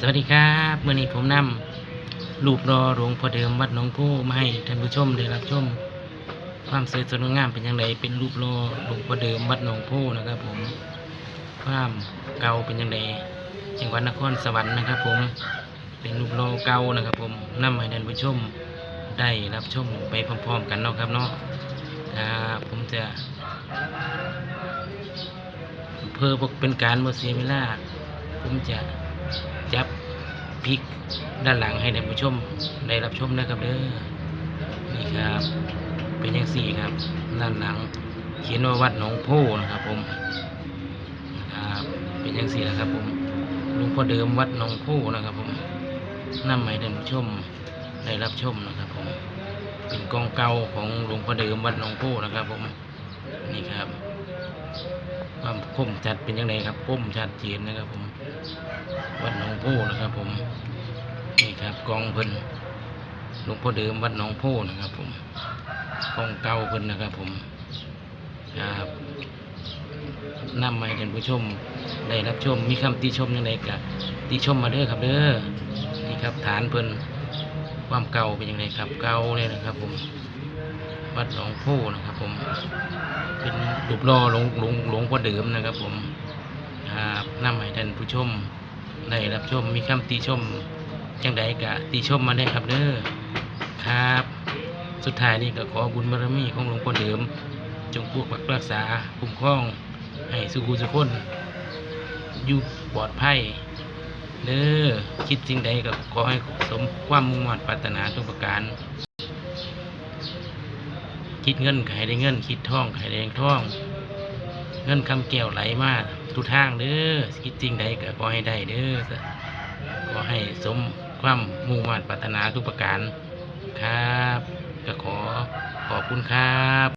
สวัสดีครับเมื่อนี้ผมนำรูปรอหลวงพ่อเดิมวัดหนองผู้มาให้ท่านผู้ชมได้รับชม ความสวยสดงามเป็นอย่างไรเป็นรูปรอหลวงพ่อเดิมวัดหนองผู้นะครับผมความเก่าเป็นอย่างไรจังหวัดนครสวรรค์นะครับ ผมเป็นรูปรอเก่านะครับ ผมนำให้ท่านผู้ชมได้รับชมไปพร้อมๆกันเนาะครับเนาะครับผมจะเพื่อเป็นการโมเสียเวลาผมจะ จับพลิกด้านหลังให้ท่านผู้ชมได้รับชมนะครับเด้อนี่ครับ เป็นอย่างสี่ครับ ด้านหลัง เขียนว่าวัดหนองโพนะครับผมครับเป็นอย่างสี่นะครับผมลวงพ่อเดิมวัดหนองโพนะครับผมนำให้ท่านผู้ชมได้รับชมนะครับผมเป็นกองเก่าของหลวงพ่อเดิมวัดหนองโพนะครับผมนี่ครับความคมชัดเป็นยังไงครับคมชัดเจนนะครับผม โพนะครับ ผมนี่ครับกองเพิ่นหลวงพ่อเดิมวัดหนองโพนะครับ ผมกองเก่าเพิ่นนะครับ ผมครับนำมาให้ท่านผู้ชมได้รับชมมีคำติชมยังไงกะติชมมาเด้อครับเด้อนี่ครับฐานเพิ่นความเก่าเป็นยังไงครับเก่าเลยนะครับ ผมวัดหนองโพนะครับ ผม เป็นรูปหล่อหลวงหลวงหลวงพ่อเดิมนะครับ ผมครับนำให้ท่านผู้ชม ได้รับชมมีคำติชมจังใดกะติชมมาได้ครับเด้อครับ สุดท้ายนี้ก็ขอบุญบารมีของหลวงพ่อเดิม จงปกปักรักษาคุ้มครอง ให้สุขุสุขคนอยู่ปลอดภัยเด้อคิดสิ่งใดก็ขอให้สมความมุ่งมั่นปรารถนาทุกประการ คิดเงินก็ให้ได้เงิน คิดท่องก็ให้ได้ท่อง เงินคำแก้วไหลมา ทุกทางเด้อคิดจริงใดก็ขอให้ได้เด้อขอให้สมความมุ่งมั่นปรารถนาทุกประการครับก็ขอขอบคุณครับ